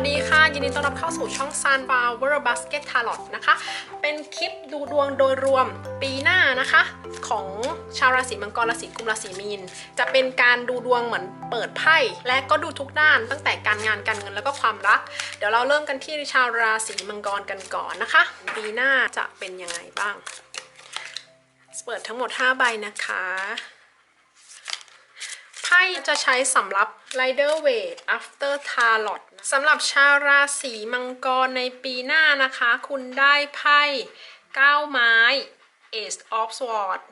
สดีค่ะ ยินดีต้อนรับเข้าสู่ช่อง Sunflower Basket Tarot นะคะ เป็นคลิปดูดวงโดยรวมปีหน้านะคะ ของชาวราศีมังกรราศีกุมราศีมีน จะเป็นการดูดวงเหมือนเปิดไพ่และก็ดูทุกด้านตั้งแต่การงานการเงินแล้วก็ความรัก เดี๋ยวเราเริ่มกันที่ชาวราศีมังกรกันก่อนนะคะ ปีหน้าจะเป็นยังไงบ้าง เปิดทั้งหมด 5 ใบนะคะ จะใช้สำหรับ Rider Waite After Tarot สำหรับชาวราศีมังกรในปีหน้านะคะ คุณได้ไพ่9ไม้ Ace of Swords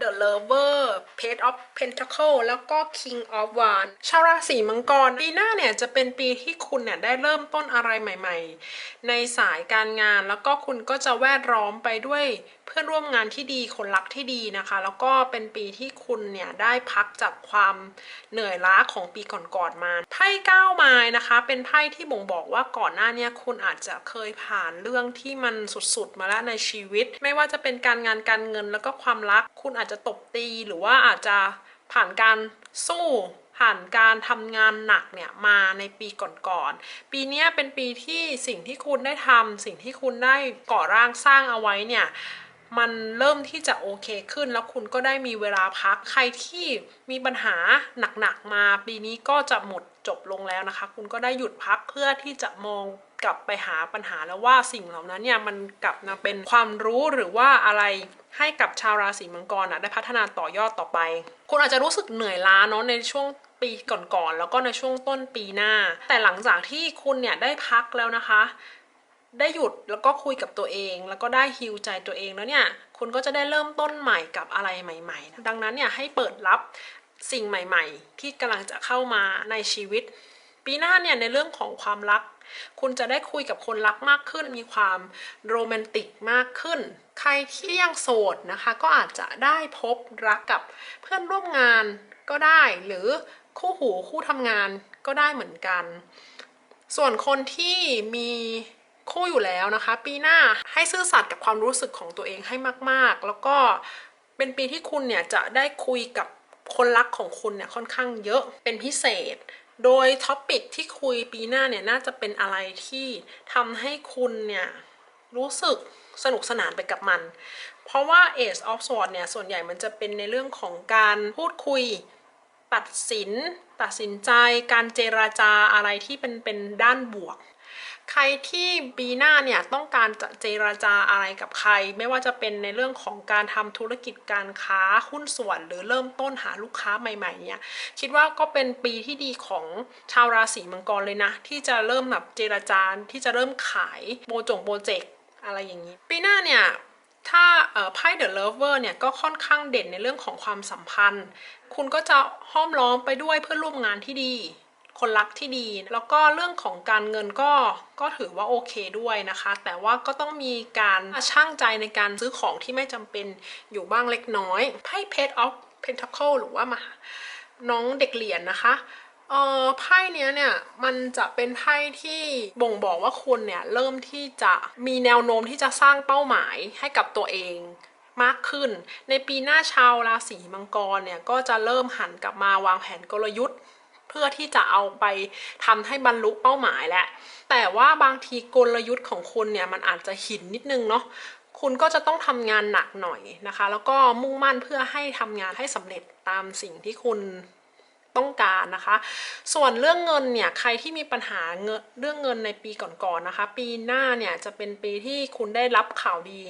The Lover Page of Pentacle แล้วก็ King of Wands ชาวราศีมังกร ปีหน้าเนี่ยจะเป็นปีที่คุณเนี่ยได้เริ่มต้นอะไรใหม่ ๆ ในสายการงานแล้วก็คุณก็จะแวดล้อมไปด้วย เพื่อนร่วมงานที่ดีคนรักที่ดีนะคะ แล้วก็เป็นปีที่คุณเนี่ยได้พักจากความเหนื่อยล้าของปีก่อนๆมาไพ่เก้าไม้นะคะ เป็นไพ่ที่บ่งบอกว่าก่อนหน้านี้คุณอาจจะเคยผ่านเรื่องที่มันสุดๆมาแล้วในชีวิต ไม่ว่าจะเป็นการงานการเงินแล้วก็ความรัก คุณอาจจะตบตีหรือว่าอาจจะผ่านการสู้ผ่านการทำงานหนักเนี่ยมาในปีก่อนๆ ปีนี้เป็นปีที่สิ่งที่คุณได้ทำสิ่งที่คุณได้ก่อร่างสร้างเอาไว้เนี่ย มันเริ่มที่จะโอเคขึ้น แล้วคุณก็ได้มีเวลาพัก ใครที่มีปัญหาหนักๆมาปีนี้ก็จะหมดจบลงแล้วนะคะ คุณก็ได้หยุดพักเพื่อที่จะมองกลับไปหาปัญหาแล้วว่าสิ่งเหล่านั้นเนี่ยมันกลับมาเป็นความรู้หรือว่าอะไรให้กับชาวราศีมังกรนะได้พัฒนาต่อยอดต่อไป คุณอาจจะรู้สึกเหนื่อยล้าเนาะในช่วงปีก่อนๆแล้วก็ในช่วงต้นปีหน้า แต่หลังจากที่คุณเนี่ยได้พักแล้วนะคะ ได้หยุดแล้วก็คุยกับตัวเอง แล้วก็ได้ฮิวใจตัวเองแล้วเนี่ยคุณก็จะได้เริ่มต้นใหม่กับอะไรใหม่ๆ ดังนั้นเนี่ยให้เปิดรับสิ่งใหม่ ๆ ที่กำลังจะเข้ามาในชีวิต ปีหน้าเนี่ยในเรื่องของความรัก คุณจะได้คุยกับคนรักมากขึ้น มีความโรแมนติกมากขึ้น ใครที่ยังโสดนะคะ ก็อาจจะได้พบรักกับเพื่อนร่วมงานก็ได้หรือคู่หูคู่ทำงานก็ได้เหมือนกัน ส่วนคนที่มี คู่อยู่แล้วนะคะ ปีหน้าให้ซื่อสัตย์กับความรู้สึกของตัวเองให้มาก ๆ แล้วก็เป็นปีที่คุณเนี่ยจะได้คุยกับคนรักของคุณเนี่ยค่อนข้างเยอะเป็นพิเศษ โดยท็อปิกที่คุยปีหน้าเนี่ยน่าจะเป็นอะไรที่ทำให้คุณเนี่ยรู้สึกสนุกสนานไปกับมัน เพราะว่า Ace of Swords เนี่ยส่วนใหญ่มันจะเป็นในเรื่องของการพูดคุยตัดสิน ตัดสินใจ การเจราจาอะไรที่เป็นเป็นด้านบวก ใครที่ปีหน้าเนี่ยต้องการจะเจราจาอะไรกับใคร ไม่ว่าจะเป็นในเรื่องของการทำธุรกิจการค้าหุ้นส่วน หรือเริ่มต้นหาลูกค้าใหม่ๆเนี่ยคิดว่าก็เป็นปีที่ดีของชาวราศีมังกรเลยนะ ที่จะเริ่มแบบเจราจาที่จะเริ่มขายโปรจงโปรเจกต์อะไรอย่างนี้ ปีหน้าเนี่ยถ้าเอ่อไพ่ The Lover เนี่ยก็ค่อนข้างเด่นในเรื่องของความสัมพันธ์ คุณก็จะห้อมล้อมไปด้วยเพื่อนร่วมงานที่ดี คนรักที่ดี แล้วก็เรื่องของการเงินก็ก็ถือว่าโอเคด้วยนะคะ แต่ว่าก็ต้องมีการช่างใจในการซื้อของที่ไม่จำเป็นอยู่บ้างเล็กน้อยไพ่ Page of Pentacle หรือว่ามาน้องเด็กเหรียญนะคะเออไพ่เนี้ยเนี่ยมันจะเป็นไพ่ที่บ่งบอกว่าคุณเนี่ยเริ่มที่จะมีแนวโน้มที่จะสร้างเป้าหมายให้กับตัวเองมากขึ้น ในปีหน้าชาวราศีมังกรเนี่ยก็จะเริ่มหันกลับมาวางแผนกลยุทธ์ เพื่อที่จะเอาไปทำให้บรรลุเป้าหมายแหละแต่ว่าบางทีกลยุทธ์ของคุณเนี่ยมันอาจจะหินนิดนึงเนาะคุณก็จะต้องทำงานหนักหน่อยนะคะ แล้วก็มุ่งมั่นเพื่อให้ทำงานให้สำเร็จตามสิ่งที่คุณ ต้องการนะคะ ส่วนเรื่องเงินเนี่ยใครที่มีปัญหาเงินเรื่องเงินในปีก่อนๆนะคะ ปีหน้าเนี่ยจะเป็นปีที่คุณได้รับข่าวดี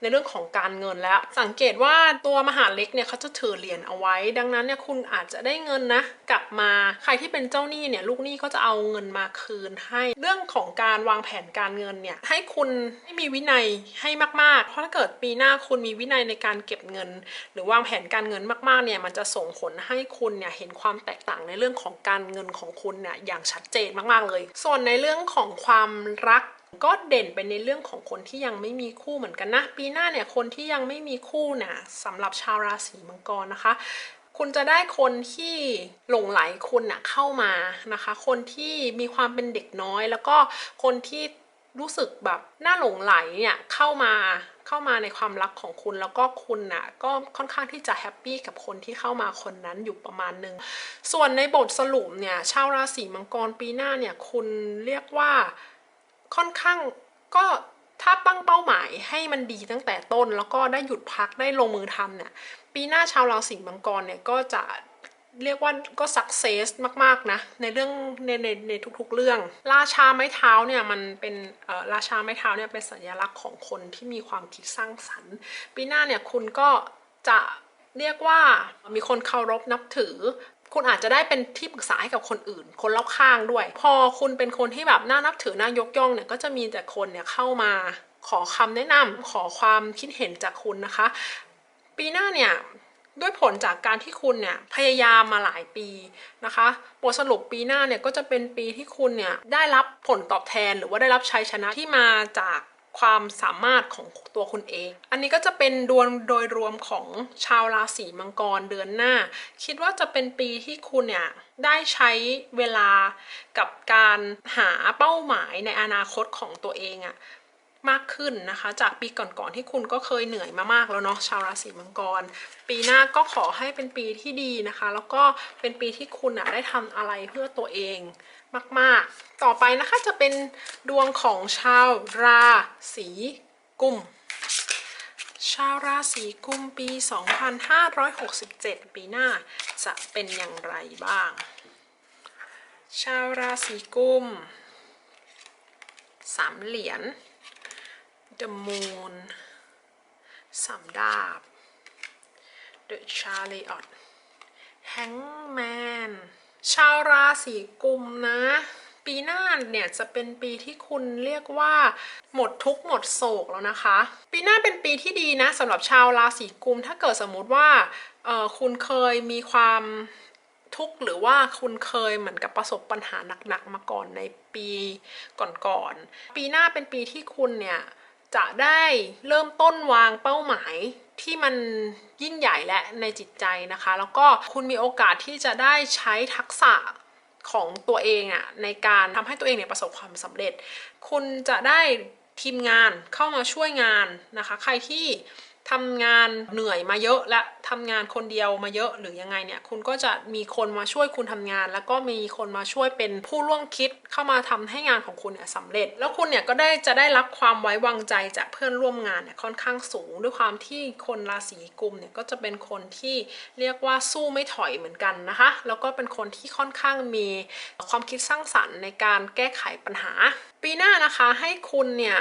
ในเรื่องของการเงินแล้ว สังเกตว่าตัวมหาเล็กเนี่ยเขาจะถือเหรียญเอาไว้ ดังนั้นเนี่ยคุณอาจจะได้เงินนะกลับมาใครที่เป็นเจ้าหนี้เนี่ยลูกหนี้ก็จะเอาเงินมาคืนให้เรื่องของการวางแผนการเงินเนี่ยให้คุณให้มีวินัยให้มากๆ เพราะถ้าเกิดปีหน้าคุณมีวินัยในการเก็บเงิน หรือวางแผนการเงินมากๆเนี่ยมันจะส่งผลให้คุณเนี่ยเห็นความแตกต่างในเรื่องของการเงินของคุณเนี่ยอย่างชัดเจนมากๆเลย ส่วนในเรื่องของความรักก็เด่นไปในเรื่องของคนที่ยังไม่มีคู่เหมือนกันนะ ปีหน้าเนี่ยคนที่ยังไม่มีคู่เนี่ยสำหรับชาวราศีมังกรนะคะ คุณจะได้คนที่หลงไหลคุณน่ะเข้ามานะคะ คนที่มีความเป็นเด็กน้อย แล้วก็คนที่ รู้สึกแบบน่าหลงไหลเนี่ยเข้ามาเข้ามาในความรักของคุณแล้วก็คุณน่ะก็ค่อนข้างที่จะแฮปปี้กับคนที่เข้ามาคนนั้นอยู่ประมาณหนึ่งส่วนในบทสรุปเนี่ยชาวราศีมังกรปีหน้าเนี่ยคุณเรียกว่าค่อนข้างก็ถ้าตั้งเป้าหมายให้มันดีตั้งแต่ต้น แล้วก็ได้หยุดพักได้ลงมือทำเนี่ยปีหน้าชาวราศีมังกรเนี่ยก็จะ เรียกว่าก็สักเซสมากๆนะในเรื่องในในในทุกๆเรื่อง ราชาไม้เท้าเนี่ยมันเป็นเอ่อราชาไม้เท้าเนี่ยเป็นสัญลักษณ์ของคนที่มีความคิดสร้างสรรค์ ปีหน้าเนี่ยคุณก็จะเรียกว่ามีคนเคารพนับถือ คุณอาจจะได้เป็นที่ปรึกษาให้กับคนอื่น คนรอบข้างด้วย พอคุณเป็นคนที่แบบน่านับถือน่ายกย่องเนี่ยก็จะมีแต่คนเนี่ยเข้ามาขอคำแนะนำขอความคิดเห็นจากคุณนะคะ ปีหน้าเนี่ย ด้วยผลจากการที่คุณเนี่ยพยายามมาหลายปีนะคะบทสรุปปีหน้าเนี่ยก็จะเป็นปีที่คุณเนี่ยได้รับผลตอบแทนหรือว่าได้รับชัยชนะที่มาจากความสามารถของตัวคุณเอง อันนี้ก็จะเป็นดวงโดยรวมของชาวราศีมังกรเดือนหน้า คิดว่าจะเป็นปีที่คุณเนี่ยได้ใช้เวลากับการหาเป้าหมายในอนาคตของตัวเองอะ มากขึ้นนะคะ จากปีก่อนๆที่คุณก็เคยเหนื่อยมามากแล้วเนาะชาวราศีมังกร ปีหน้าก็ขอให้เป็นปีที่ดีนะคะ แล้วก็เป็นปีที่คุณอะได้ทำอะไรเพื่อตัวเองมากๆ ต่อไปนะคะจะเป็นดวงของชาวราศีกุมชาวราศีกุมปี 2567 ปีหน้าจะเป็นอย่างไรบ้าง ชาวราศีกุมสามเหรียญ The Moon สามดาบ The Chariot Hangman ชาวราศีกุมนะ ปีหน้าเนี่ยจะเป็นปีที่คุณเรียกว่า หมดทุกหมดโศกแล้วนะคะ ปีหน้าเป็นปีที่ดีนะสำหรับชาวราศีกุม ถ้าเกิดสมมุติว่าคุณเคยมีความทุกข์หรือว่าคุณเคยเหมือนกับประสบปัญหาหนักๆมาก่อนในปีก่อนๆปีหน้าเป็นปีที่คุณเนี่ย จะได้เริ่มต้นวางเป้าหมายที่มันยิ่งใหญ่และในจิตใจนะคะ แล้วก็คุณมีโอกาสที่จะได้ใช้ทักษะของตัวเองอะในการทำให้ตัวเองเนี่ยประสบความสำเร็จ คุณจะได้ทีมงานเข้ามาช่วยงานนะคะ ใครที่ทำงานเหนื่อยมาเยอะและทำงานคนเดียวมาเยอะหรือยังไงเนี่ย คุณก็จะมีคนมาช่วยคุณทำงาน แล้วก็มีคนมาช่วยเป็นผู้ร่วมคิดเข้ามาทำให้งานของคุณเนี่ยสำเร็จ แล้วคุณเนี่ยก็ได้จะได้รับความไว้วางใจจากเพื่อนร่วมงานเนี่ยค่อนข้างสูง ด้วยความที่คนราศีกุมเนี่ยก็จะเป็นคนที่เรียกว่าสู้ไม่ถอยเหมือนกันนะคะ แล้วก็เป็นคนที่ค่อนข้างมีความคิดสร้างสรรค์ในการแก้ไขปัญหา ปีหน้านะคะให้คุณเนี่ย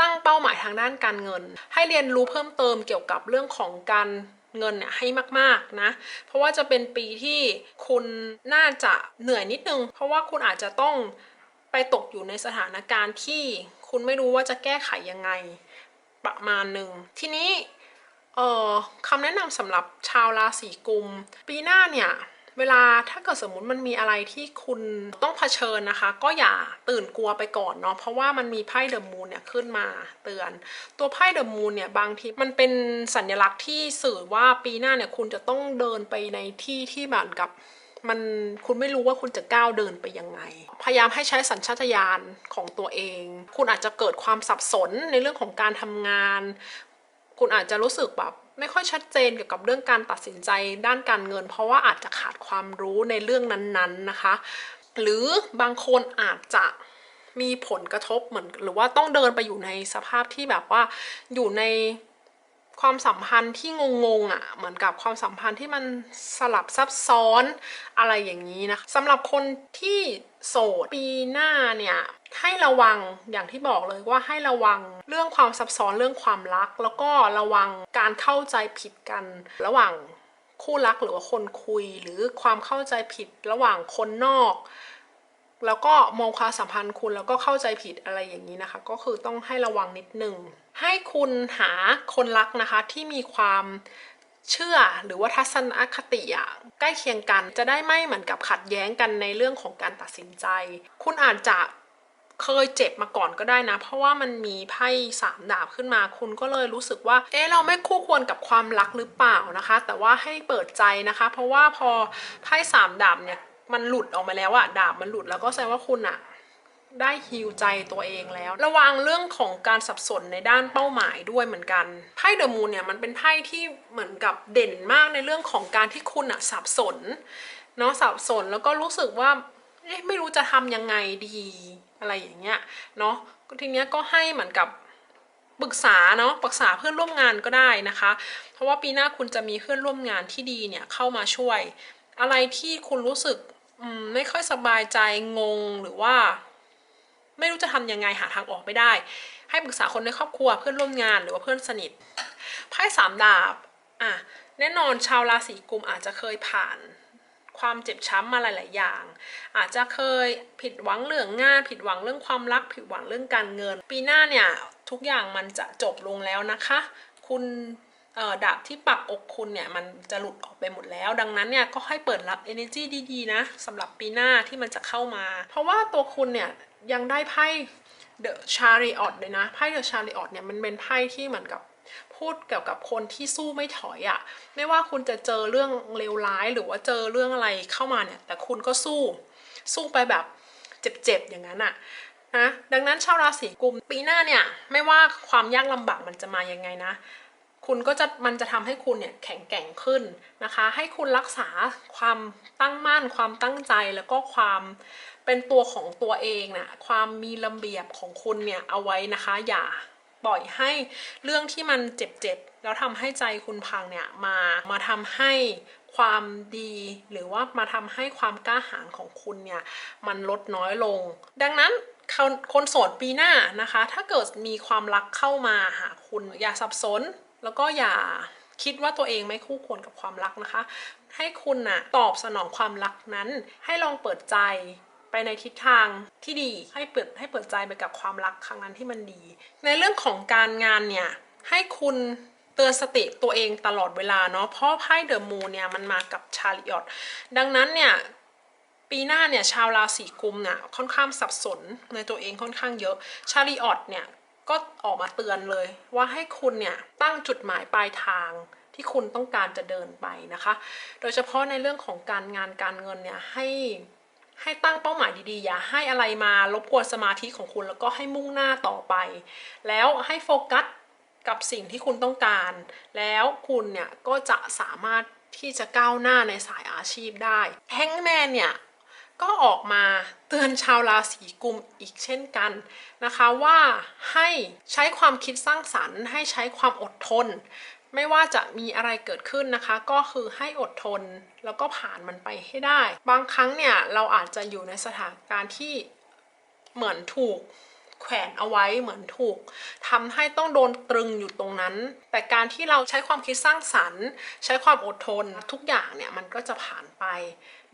ตั้งเป้าหมายทางด้านการเงิน ให้เรียนรู้เพิ่มเติมเกี่ยวกับเรื่องของการ เงินเนี่ยให้มากๆนะ เพราะว่าจะเป็นปีที่คุณน่าจะเหนื่อยนิดนึง เพราะว่าคุณอาจจะต้องไปตกอยู่ในสถานการณ์ที่คุณไม่รู้ว่าจะแก้ไขยังไงประมาณหนึ่ง ทีนี้เอ่อคำแนะนำสำหรับชาวราศีกุม ปีหน้าเนี่ย เวลาถ้าเกิดสมมุติมันมีอะไรที่คุณต้องเผชิญนะคะ ก็อย่าตื่นกลัวไปก่อนเนาะเพราะว่ามันมีไพ่เดอะมูนเนี่ยขึ้นมาเตือน ตัวไพ่เดอะมูนเนี่ยบางทีมันเป็นสัญลักษณ์ที่สื่อว่าปีหน้าเนี่ยคุณจะต้องเดินไปในที่ที่เหมือนกับมันคุณไม่รู้ว่าคุณจะก้าวเดินไปยังไง พยายามให้ใช้สัญชาตญาณของตัวเอง คุณอาจจะเกิดความสับสนในเรื่องของการทำงาน คุณอาจจะรู้สึกแบบ ไม่ค่อยชัดเจนเกี่ยวกับเรื่องการตัดสินใจด้านการเงิน เพราะว่าอาจจะขาดความรู้ในเรื่องนั้นๆนะคะ หรือบางคนอาจจะมีผลกระทบเหมือน หรือว่าต้องเดินไปอยู่ในสภาพที่แบบว่าอยู่ใน ความสัมพันธ์ที่งงๆอะเหมือนกับความสัมพันธ์ที่มันสลับซับซ้อนอะไรอย่างนี้นะสำหรับคนที่โสดปีหน้าเนี่ยให้ระวังอย่างที่บอกเลยว่าให้ระวังเรื่องความซับซ้อนเรื่องความรัก แล้วก็ระวังการเข้าใจผิดกัน ระหว่างคู่รักหรือว่าคนคุยหรือความเข้าใจผิดระหว่างคนนอก แล้วก็มองความสัมพันธ์คุณแล้วก็เข้าใจผิดอะไรอย่างนี้นะคะ ก็คือต้องให้ระวังนิดนึง ให้คุณหาคนรักนะคะที่มีความเชื่อหรือว่าทัศนคติอะใกล้เคียงกันจะได้ไม่เหมือนกับขัดแย้งกันในเรื่องของการตัดสินใจ คุณอาจจะเคยเจ็บมาก่อนก็ได้นะ เพราะว่ามันมีไพ่สามดาบขึ้นมา คุณก็เลยรู้สึกว่า เอ๊ะเราไม่คู่ควรกับความรักหรือเปล่านะคะ แต่ว่าให้เปิดใจนะคะ เพราะว่าพอไพ่สามดาบเนี่ยมันหลุดออกมาแล้วอะดาบมันหลุดแล้วก็แสดงว่าคุณอะ ได้ฮิวใจตัวเองแล้ว ระวังเรื่องของการสับสนในด้านเป้าหมายด้วยเหมือนกันไพ่เดอะมูนเนี่ยมันเป็นไพ่ที่เหมือนกับเด่นมากในเรื่องของการที่คุณอะสับสนเนาะสับสนแล้วก็รู้สึกว่าเอ๊ะไม่รู้จะทำยังไงดีอะไรอย่างเงี้ยเนาะทีเนี้ยก็ให้เหมือนกับปรึกษาเนาะปรึกษาเพื่อนร่วมงานก็ได้นะคะ เพราะว่าปีหน้าคุณจะมีเพื่อนร่วมงานที่ดีเนี่ยเข้ามาช่วย อะไรที่คุณรู้สึกอืมไม่ค่อยสบายใจงงหรือว่า ไม่รู้จะทำยังไงหาทางออกไม่ได้ ให้ปรึกษาคนในครอบครัวเพื่อนร่วมงานหรือว่าเพื่อนสนิทไพ่สามดาบอะแน่นอนชาวราศีกุมอาจจะเคยผ่านความเจ็บช้ำมาหลาย ๆ อย่าง อาจจะเคยผิดหวังเรื่องงานผิดหวังเรื่องความรัก ผิดหวังเรื่องการเงิน ปีหน้าเนี่ยทุกอย่างมันจะจบลงแล้วนะคะ คุณ ดาบที่ปักอกคุณเนี่ยมันจะหลุดออกไปหมดแล้ว ดังนั้นเนี่ยก็ให้เปิดรับ energy ดีๆนะสำหรับปีหน้าที่มันจะเข้ามา เพราะว่าตัวคุณเนี่ยยังได้ไพ่ The Chariot เลยนะไพ่ The Chariot เนี่ยมันเป็นไพ่ที่เหมือนกับพูดเกี่ยวกับคนที่สู้ไม่ถอยอะ่ะไม่ว่าคุณจะเจอเรื่องเลวร้ายหรือว่าเจอเรื่องอะไรเข้ามาเนี่ย แต่คุณก็สู้ สู้ไปแบบเจ็บๆอย่างนั้นอะ่ะนะดังนั้นชาวราศีกุมปีหน้าเนี่ยไม่ว่าความยากลำบากมันจะมายังไงนะ คุณก็จะมันจะทำให้คุณเนี่ยแข็งแกร่งขึ้นนะคะ ให้คุณรักษาความตั้งมั่น ความตั้งใจแล้วก็ความเป็นตัวของตัวเองนะความมีระเบียบของคุณเนี่ยเอาไว้นะคะ อย่าปล่อยให้เรื่องที่มันเจ็บๆแล้วทำให้ใจคุณพังเนี่ยมามาทำให้ความดีหรือว่ามาทำให้ความกล้าหาญของคุณเนี่ยมันลดน้อยลง ดังนั้นคนคนโสดปีหน้านะคะ ถ้าเกิดมีความรักเข้ามาหาคุณอย่าสับสน แล้วก็อย่าคิดว่าตัวเองไม่คู่ควรกับความรักนะคะ ให้คุณนะ่ะตอบสนองความรักนั้น ให้ลองเปิดใจไปในทิศทางที่ดีให้เปิดให้เปิดใจไปกับความรักครั้งนั้นที่มันดี ในเรื่องของการงานเนี่ยให้คุณเตือนสติตัวเองตลอดเวลาเนาะเพราะไพ่เดอะมูนเนี่ยมันมากับชาลิออตดังนั้นเนี่ยปีหน้าเนี่ยชาวราศีกุมเนี่ยค่อนข้างสับสนในตัวเองค่อนข้างเยอะชาลีออตเนี่ย ก็ออกมาเตือนเลย ว่าให้คุณเนี่ยตั้งจุดหมายปลายทางที่คุณต้องการจะเดินไปนะคะ โดยเฉพาะในเรื่องของการงานการเงินเนี่ยให้ให้ตั้งเป้าหมายดีๆ อย่าให้อะไรมารบกวนสมาธิของคุณแล้วก็ให้มุ่งหน้าต่อไป แล้วให้โฟกัสกับสิ่งที่คุณต้องการ แล้วคุณเนี่ยก็จะสามารถที่จะก้าวหน้าในสายอาชีพได้แฮงแมนเนี่ย ก็ออกมาเตือนชาวราศีกุมอีกเช่นกันนะคะว่าให้ใช้ความคิดสร้างสรรค์ ให้ใช้ความอดทน ไม่ว่าจะมีอะไรเกิดขึ้นนะคะ ก็คือให้อดทนแล้วก็ผ่านมันไปให้ได้ บางครั้งเนี่ยเราอาจจะอยู่ในสถานการณ์ที่เหมือนถูก แขวนเอาไว้เหมือนถูกทำให้ต้องโดนตรึงอยู่ตรงนั้น แต่การที่เราใช้ความคิดสร้างสรรค์ ใช้ความอดทนทุกอย่างเนี่ยมันก็จะผ่านไป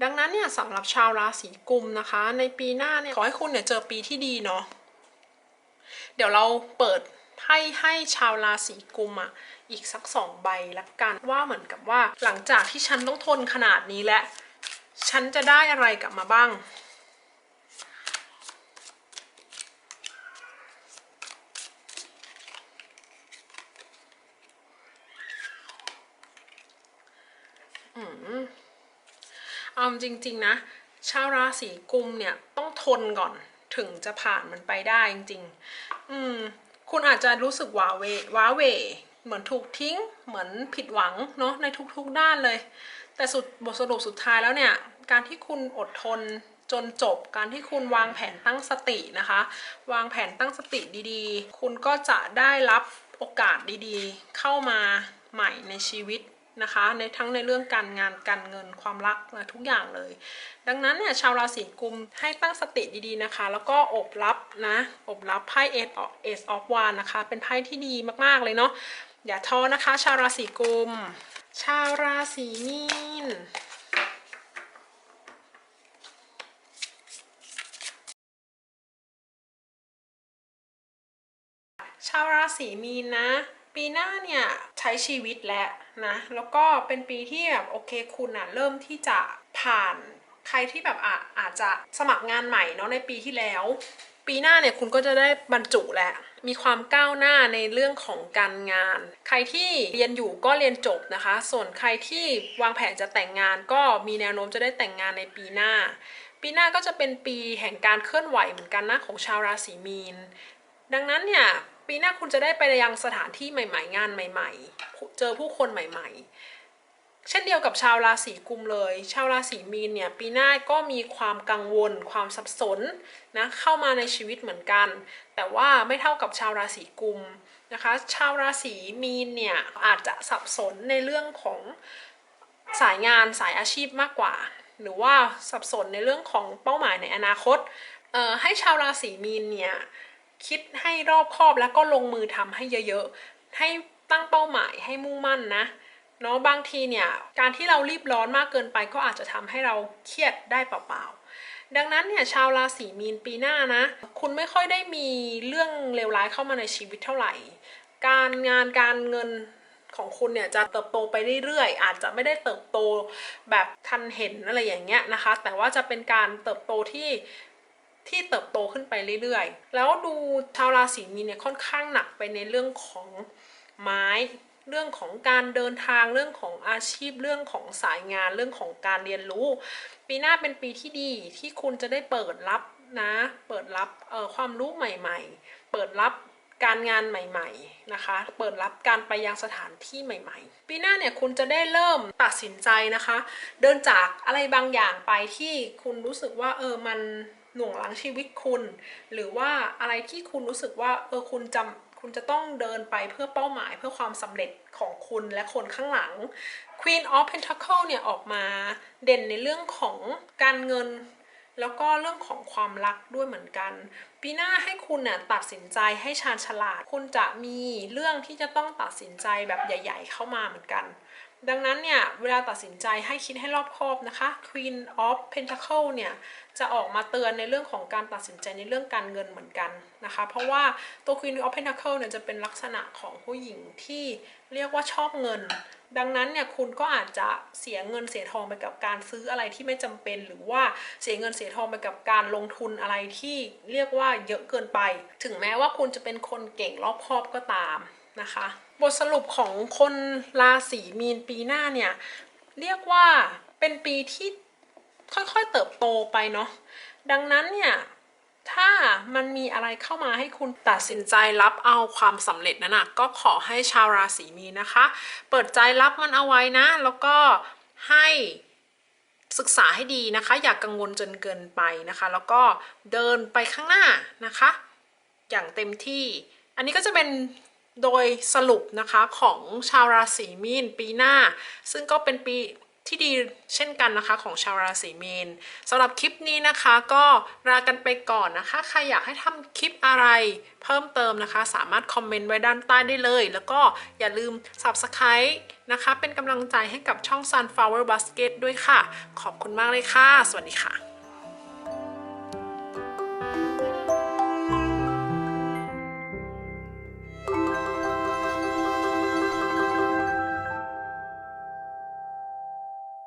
ดังนั้นเนี่ยสำหรับชาวราศีกุมนะคะ ในปีหน้าเนี่ยขอให้คุณเนี่ยเจอปีที่ดีเนาะเดี๋ยวเราเปิดให้ให้ชาวราศีกุมอะอีกสักสองใบละกันว่าเหมือนกับว่าหลังจากที่ฉันต้องทนขนาดนี้และ ฉันจะได้อะไรกลับมาบ้าง เอาจริงๆนะ ชาวราศีกุมเนี่ยต้องทนก่อนถึงจะผ่านมันไปได้จริงๆ อืม คุณอาจจะรู้สึกว้าเวว้าเว เหมือนถูกทิ้ง เหมือนผิดหวังเนาะในทุกๆด้านเลย แต่สุดบทสรุปสุดท้ายแล้วเนี่ย การที่คุณอดทนจนจบ การที่คุณวางแผนตั้งสตินะคะ วางแผนตั้งสติดีๆ คุณก็จะได้รับโอกาสดีๆ เข้ามาใหม่ในชีวิต นะคะ ในทั้งในเรื่องการงานการเงินความรักนะทุกอย่างเลย ดังนั้นเนี่ยชาวราศีกุมให้ตั้งสติดีๆนะคะ แล้วก็อบรับนะอบรับไพ่เอสเอสออฟวานนะคะ เป็นไพ่ที่ดีมากๆเลยเนาะอย่าท้อนะคะ ชาวราศีกุม ชาวราศีมีนชาวราศีมีนนะ ปีหน้าเนี่ยใช้ชีวิตแล้วนะแล้วก็เป็นปีที่แบบโอเคคุณอะเริ่มที่จะผ่านใครที่แบบอาอาจจะสมัครงานใหม่เนาะในปีที่แล้ว ปีหน้าเนี่ยคุณก็จะได้บรรจุแล้วมีความก้าวหน้าในเรื่องของการงาน ใครที่เรียนอยู่ก็เรียนจบนะคะ ส่วนใครที่วางแผนจะแต่งงานก็มีแนวโน้มจะได้แต่งงานในปีหน้า ปีหน้าก็จะเป็นปีแห่งการเคลื่อนไหวเหมือนกันนะของชาวราศีมีน ดังนั้นเนี่ย ปีหน้าคุณจะได้ไปยังสถานที่ใหม่ ๆ งานใหม่ ๆ เจอผู้คนใหม่ ๆ เช่นเดียวกับชาวราศีกุมเลย ชาวราศีมีนเนี่ยปีหน้าก็มีความกังวล ความสับสนนะเข้ามาในชีวิตเหมือนกัน แต่ว่าไม่เท่ากับชาวราศีกุมนะคะชาวราศีมีนเนี่ยอาจจะสับสนในเรื่องของสายงานสายอาชีพมากกว่า หรือว่าสับสนในเรื่องของเป้าหมายในอนาคตให้ชาวราศีมีนเนี่ย คิดให้รอบคอบแล้วก็ลงมือทำให้เยอะๆ ให้ตั้งเป้าหมายให้มุ่งมั่นนะเนาะบางทีเนี่ยการที่เรารีบร้อนมากเกินไปก็อาจจะทำให้เราเครียดได้เปล่าๆ ดังนั้นเนี่ยชาวราศีมีนปีหน้านะ คุณไม่ค่อยได้มีเรื่องเลวร้ายเข้ามาในชีวิตเท่าไหร่ การงานการเงินของคุณเนี่ยจะเติบโตไปเรื่อยๆ อาจจะไม่ได้เติบโตแบบทันเห็นอะไรอย่างเงี้ยนะคะ แต่ว่าจะเป็นการเติบโตที่ ที่เติบโตขึ้นไปเรื่อยๆ แล้วดูชาวราศีมีนเนี่ยค่อนข้างหนักไปในเรื่องของไม้ เรื่องของการเดินทางเรื่องของอาชีพเรื่องของสายงานเรื่องของการเรียนรู้ ปีหน้าเป็นปีที่ดีที่คุณจะได้เปิดรับนะ เปิดรับความรู้ใหม่ๆ เปิดรับการงานใหม่ๆนะคะ เปิดรับการไปยังสถานที่ใหม่ ๆ ปีหน้าเนี่ยคุณจะได้เริ่มตัดสินใจนะคะ เดินจากอะไรบางอย่างไปที่คุณรู้สึกว่าเออมัน หน่วงหลังชีวิตคุณ หรือว่าอะไรที่คุณรู้สึกว่าเออคุณจำคุณจะต้องเดินไปเพื่อเป้าหมายเพื่อความสำเร็จของคุณและคนข้างหลัง Queen of Pentacle เนี่ยออกมาเด่นในเรื่องของการเงิน แล้วก็เรื่องของความรักด้วยเหมือนกันปีหน้าให้คุณน่ะตัดสินใจให้ชาญฉลาด คุณจะมีเรื่องที่จะต้องตัดสินใจแบบใหญ่ ๆ เข้ามาเหมือนกัน ดังนั้นเนี่ย เวลาตัดสินใจให้คิดให้รอบคอบนะคะ Queen of Pentacle เนี่ย จะออกมาเตือนในเรื่องของการตัดสินใจในเรื่องการเงินเหมือนกันนะคะ เพราะว่าตัว Queen of Pentacle เนี่ยจะเป็นลักษณะของผู้หญิงที่เรียกว่าชอบเงิน ดังนั้นเนี่ยคุณก็อาจจะเสียเงินเสียทองไปกับการซื้ออะไรที่ไม่จำเป็น หรือว่าเสียเงินเสียทองไปกับการลงทุนอะไรที่เรียกว่าเยอะเกินไป ถึงแม้ว่าคุณจะเป็นคนเก่งรอบคอบก็ตาม นะคะ บทสรุปของคนราศีมีนปีหน้าเนี่ย เรียกว่าเป็นปีที่ค่อยๆเติบโตไปเนาะดังนั้นเนี่ยถ้ามันมีอะไรเข้ามาให้คุณตัดสินใจรับเอาความสำเร็จนั้นนะก็ขอให้ชาวราศีมีนนะคะ เปิดใจรับมันเอาไว้นะ แล้วก็ให้ศึกษาให้ดีนะคะ อย่ากกังวลจนเกินไปนะคะ แล้วก็เดินไปข้างหน้านะคะ อย่างเต็มที่ อันนี้ก็จะเป็น โดยสรุปนะคะของชาวราศีมีนปีหน้า ซึ่งก็เป็นปีที่ดีเช่นกันนะคะของชาวราศีมีนสำหรับคลิปนี้นะคะก็ลากันไปก่อนนะคะ ใครอยากให้ทำคลิปอะไรเพิ่มเติมนะคะ สามารถคอมเมนต์ไว้ด้านใต้ได้เลย แล้วก็อย่าลืม Subscribe นะคะ เป็นกำลังใจให้กับช่อง Sunflower Basket ด้วยค่ะ ขอบคุณมากเลยค่ะ สวัสดีค่ะ